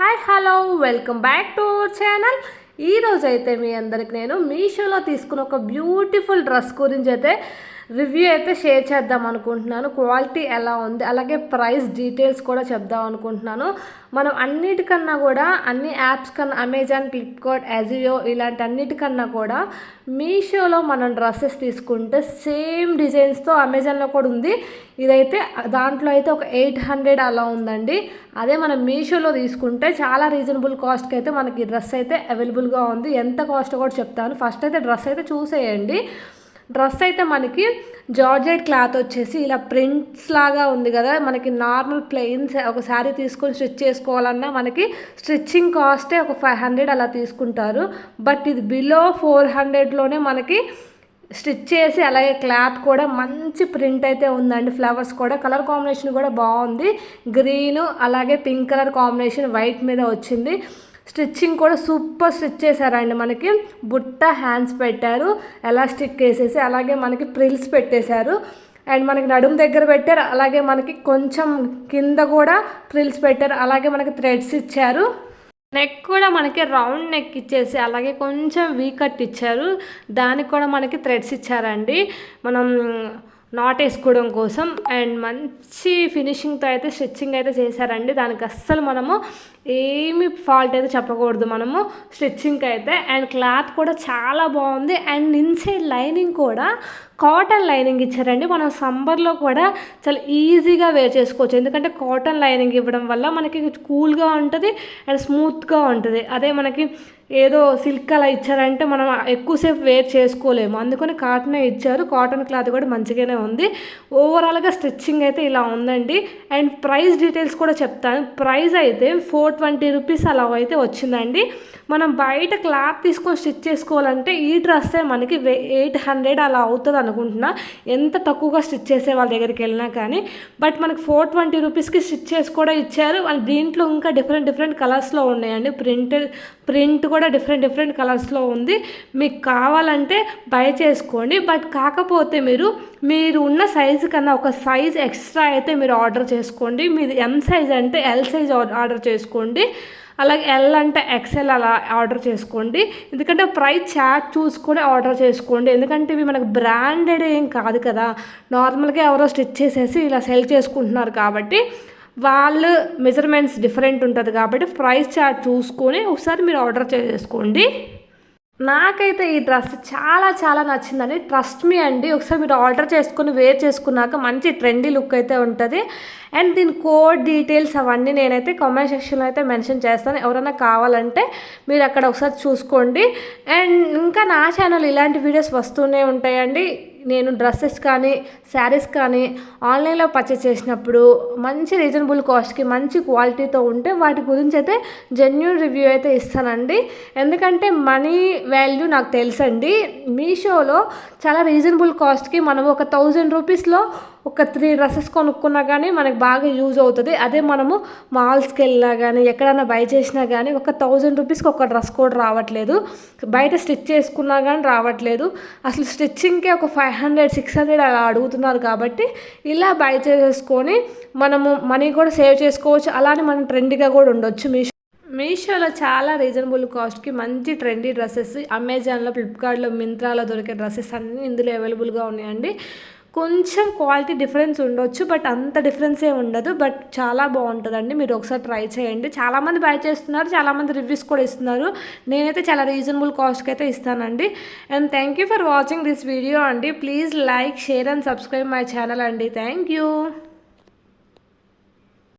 Hi hello welcome back to our channel. ఈరోజు అయితే మీ అందరికి నేను మీషోలో తీసుకున్న ఒక బ్యూటిఫుల్ డ్రెస్ గురించి అయితే రివ్యూ అయితే షేర్ చేద్దాం అనుకుంటున్నాను. క్వాలిటీ ఎలా ఉంది? అలాగే ప్రైస్ డీటెయిల్స్ కూడా చెప్దాం అనుకుంటున్నాను. మనం అన్నిటికన్నా కూడా అన్ని యాప్స్ కన్నా అమెజాన్ ఫ్లిప్కార్ట్ అజియో ఇలాంటి అన్నిటికన్నా కూడా మీషోలో మనం డ్రెస్సెస్ తీసుకుంటే సేమ్ డిజైన్స్తో అమెజాన్లో కూడా ఉంది. ఇదైతే దాంట్లో అయితే ఒక ఎయిట్ హండ్రెడ్ అలా ఉందండి. అదే మనం మీషోలో తీసుకుంటే చాలా రీజనబుల్ కాస్ట్కి అయితే మనకి డ్రెస్ అయితే అవైలబుల్గా ఉంది. ఎంత కాస్ట్ కూడా చెప్తాను. ఫస్ట్ అయితే డ్రెస్ అయితే చూసేయండి. డ్రెస్ అయితే మనకి జార్జెట్ క్లాత్ వచ్చేసి ఇలా ప్రింట్స్ లాగా ఉంది కదా. మనకి నార్మల్ ప్లెయిన్ ఒక శారీ తీసుకొని స్టిచ్ చేసుకోవాలన్నా మనకి స్టిచ్చింగ్ కాస్టే ఒక ఫైవ్ హండ్రెడ్ అలా తీసుకుంటారు. బట్ ఇది బిలో ఫోర్ హండ్రెడ్లోనే మనకి స్టిచ్ చేసి అలాగే క్లాత్ కూడా మంచి ప్రింట్ అయితే ఉందండి. ఫ్లవర్స్ కూడా కలర్ కాంబినేషన్ కూడా బాగుంది. గ్రీన్ అలాగే పింక్ కలర్ కాంబినేషన్ వైట్ మీద వచ్చింది. స్టిచ్చింగ్ కూడా సూపర్ స్టిచ్ చేశారండి మనకి. బుట్ట హ్యాండ్స్ పెట్టారు ఎలాస్టిక్ వేసేసి అలాగే మనకి ప్రిల్స్ పెట్టేశారు. అండ్ మనకి నడుము దగ్గర పెట్టారు అలాగే మనకి కొంచెం కింద కూడా ప్రిల్స్ పెట్టారు అలాగే మనకి థ్రెడ్స్ ఇచ్చారు. నెక్ కూడా మనకి రౌండ్ నెక్ ఇచ్చేసి అలాగే కొంచెం వీ కట్ ఇచ్చారు. దానికి కూడా మనకి థ్రెడ్స్ ఇచ్చారండి. మనం నాట్ వేసుకోవడం కోసం. అండ్ మంచి ఫినిషింగ్తో అయితే స్టిచ్చింగ్ అయితే చేశారండి. దానికి అస్సలు మనము ఏమి ఫాల్ట్ అయితే చెప్పకూడదు మనము స్టిచ్చింగ్కి అయితే. అండ్ క్లాత్ కూడా చాలా బాగుంది. అండ్ ఇన్సైడ్ లైనింగ్ కూడా కాటన్ లైనింగ్ ఇచ్చారండి. మనం సమ్మర్లో కూడా చాలా ఈజీగా వేర్ చేసుకోవచ్చు. ఎందుకంటే కాటన్ లైనింగ్ ఇవ్వడం వల్ల మనకి కూల్గా ఉంటుంది అండ్ స్మూత్గా ఉంటుంది. అదే మనకి ఏదో సిల్క్ అలా ఇచ్చారంటే మనం ఎక్కువసేపు వేర్ చేసుకోలేము. అందుకని కాటనే ఇచ్చారు. కాటన్ క్లాత్ కూడా మంచిగానే ఉంది. ఓవరాల్గా స్టిచ్చింగ్ అయితే ఇలా ఉందండి. అండ్ ప్రైస్ డీటెయిల్స్ కూడా చెప్తాను. ప్రైస్ అయితే ఫోర్ ట్వంటీ రూపీస్ అలా అయితే వచ్చిందండి. మనం బయట క్లాత్ తీసుకొని స్టిచ్ చేసుకోవాలంటే ఈ డ్రెస్సే మనకి ఎయిట్ హండ్రెడ్ అలా అవుతుంది అనుకుంటున్నా. ఎంత తక్కువగా స్టిచ్ చేసే వాళ్ళ దగ్గరికి వెళ్ళినా కానీ. బట్ మనకి ఫోర్ ట్వంటీ రూపీస్కి స్టిచ్ చేసి కూడా ఇచ్చారు. వాళ్ళు దీంట్లో ఇంకా డిఫరెంట్ డిఫరెంట్ కలర్స్లో ఉన్నాయండి. ప్రింటెడ్ ప్రింట్ కూడా డిఫరెంట్ డిఫరెంట్ కలర్స్లో ఉంది. మీకు కావాలంటే బై చేసుకోండి. బట్ కాకపోతే మీరు మీరు ఉన్న సైజు కన్నా ఒక సైజ్ ఎక్స్ట్రా అయితే మీరు ఆర్డర్ చేసుకోండి. మీది ఎం సైజ్ అంటే ఎల్ సైజ్ ఆర్డర్ చేసుకోండి. అలాగే ఎల్ అంటే ఎక్సెల్ అలా ఆర్డర్ చేసుకోండి. ఎందుకంటే ప్రైస్ చాట్ చూసుకొని ఆర్డర్ చేసుకోండి. ఎందుకంటే ఇవి మనకు బ్రాండెడ్ ఏం కాదు కదా. నార్మల్గా ఎవరో స్టిచ్ చేసేసి ఇలా సెల్ చేసుకుంటున్నారు కాబట్టి వాళ్ళు మెజర్మెంట్స్ డిఫరెంట్ ఉంటుంది కాబట్టి ప్రైస్ చార్ట్ చూసుకొని ఒకసారి మీరు ఆర్డర్ చేసుకోండి. నాకైతే ఈ డ్రెస్ చాలా చాలా నచ్చిందండి. ట్రస్ట్ మీ అండి ఒకసారి మీరు ఆర్డర్ చేసుకుని వేర్ చేసుకున్నాక మంచి ట్రెండీ లుక్ అయితే ఉంటుంది. అండ్ దీని కోడ్ డీటెయిల్స్ అవన్నీ నేనైతే కామెంట్ సెక్షన్లో అయితే మెన్షన్ చేస్తాను. ఎవరైనా కావాలంటే మీరు అక్కడ ఒకసారి చూసుకోండి. అండ్ ఇంకా నా ఛానల్ ఇలాంటి వీడియోస్ వస్తూనే ఉంటాయండి. నేను డ్రెస్సెస్ కానీ శారీస్ కానీ ఆన్లైన్లో పర్చేస్ చేసినప్పుడు మంచి రీజనబుల్ కాస్ట్కి మంచి క్వాలిటీతో ఉంటే వాటి గురించి అయితే జెన్యున్ రివ్యూ అయితే ఇస్తానండి. ఎందుకంటే మనీ వాల్యూ నాకు తెలుసండి. మీషోలో చాలా రీజనబుల్ కాస్ట్కి మనం ఒక థౌజండ్ రూపీస్లో ఒక త్రీ డ్రెస్సెస్ కొనుక్కున్నా కానీ మనకు బాగా యూజ్ అవుతుంది. అదే మనము మాల్స్కి వెళ్ళినా కానీ ఎక్కడైనా బై చేసినా కానీ ఒక థౌజండ్ రూపీస్కి ఒక డ్రెస్ కూడా రావట్లేదు. బయట స్టిచ్ చేసుకున్నా కానీ రావట్లేదు. అసలు స్టిచ్చింగ్కే ఒక ఫైవ్ హండ్రెడ్ సిక్స్ హండ్రెడ్ అలా అడుగుతున్నారు కాబట్టి ఇలా బై చేసేసుకొని మనము మనీ కూడా సేవ్ చేసుకోవచ్చు. అలానే మనం ట్రెండ్గా కూడా ఉండొచ్చు. మీషో మీషోలో చాలా రీజనబుల్ కాస్ట్కి మంచి ట్రెండీ డ్రెస్సెస్ అమెజాన్లో ఫ్లిప్కార్ట్లో మింత్రాలో దొరికే డ్రెస్సెస్ అన్నీ ఇందులో అవైలబుల్గా ఉన్నాయండి. కొంచెం క్వాలిటీ డిఫరెన్స్ ఉండొచ్చు బట్ అంత డిఫరెన్సే ఉండదు. బట్ చాలా బాగుంటుందండి. మీరు ఒకసారి ట్రై చేయండి. చాలామంది బై చేస్తున్నారు చాలామంది రివ్యూస్ కూడా ఇస్తున్నారు. నేనైతే చాలా రీజనబుల్ కాస్ట్కి అయితే ఇస్తానండి. And thank you for watching this video అండి. Please like share and subscribe my channel అండి. Thank you